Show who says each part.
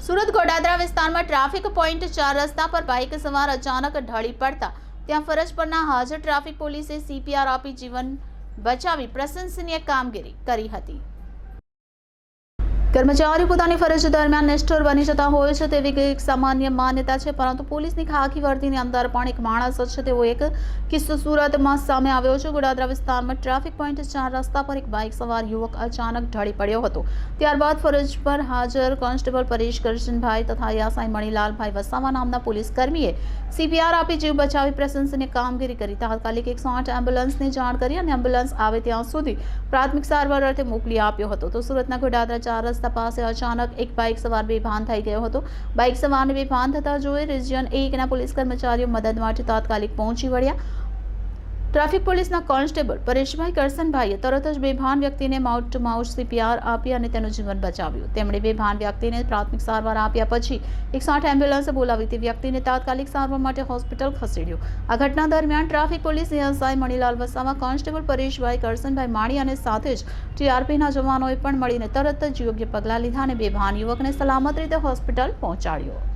Speaker 1: સુરત ગોડાદરા વિસ્તારમાં traffic point ચાર રસ્તા પર બાઇક સવાર અચાનક ઢળી પડતા ત્યાં ફરજ પરના હાજર ટ્રાફિક પોલીસે સીપીઆર આપી જીવન બચાવી પ્રશંસનીય કામગીરી કરી હતી. કર્મચારીઓ પોતાની ફરજ દરમિયાન નિષ્ઠુર બની જતા હોય છે તેવી એક સામાન્ય માન્યતા છે, પરંતુ પોલીસની ખાખી વર્દીની અંદર પણ એક માણસ છે. તેવો એક કિસ્સો સુરતમાં સામે આવ્યો છે. ગોડાદરા વિસ્તારમાં ટ્રાફિક પોઈન્ટ ચાર રસ્તા પર એક બાઇક સવાર યુવક અચાનક ઢળી પડ્યો હતો. ત્યારબાદ ફરજ પર હાજર કોન્સ્ટેબલ પરેશ કરશનભાઈ તથા યાસાઈ મણીલાલભાઈ વસાવા નામના પોલીસ કર્મીએ સીપીઆર આપી જીવ બચાવી પ્રશંસનીય કામગીરી કરી. તાત્કાલિક એકસો આઠ એમ્બ્યુલન્સને જાણ કરી અને એમ્બ્યુલન્સ આવે ત્યાં સુધી પ્રાથમિક સારવાર અર્થે મોકલી આપ્યો હતો. તો સુરતના ગોડાદરા ચાર રસ્તા પાસે અચાનક એક બાઇક સવાર બેભાન થઈ ગયો હતો. બાઇક સવારને બેભાન થતા જોઈ રિજિયન એકના પોલીસ કર્મચારીઓ મદદ માટે તાત્કાલિક પહોંચી વળ્યા. ટ્રાફિક પોલીસના કોન્સ્ટેબલ પરેશભાઈ કરસનભાઈએ તરત જ બેભાન વ્યક્તિને માઉથ ટુ માઉથ સીપીઆર આપી અને તેનું જીવન બચાવ્યું. તેમણે બેભાન વ્યક્તિને પ્રાથમિક સારવાર આપ્યા પછી એકસો આઠ એમ્બ્યુલન્સ બોલાવી તે વ્યક્તિને તાત્કાલિક સારવાર માટે હોસ્પિટલ ખસેડ્યો. આ ઘટના દરમિયાન traffic police ASI Manilal Vasava, constable Pareshbhai Karsanbhai માણી અને સાથે જ ટીઆરપીના જવાનોએ પણ મળીને તરત જ યોગ્ય પગલાં લીધા અને બેભાન યુવકને સલામત રીતે હોસ્પિટલ પહોંચાડ્યો.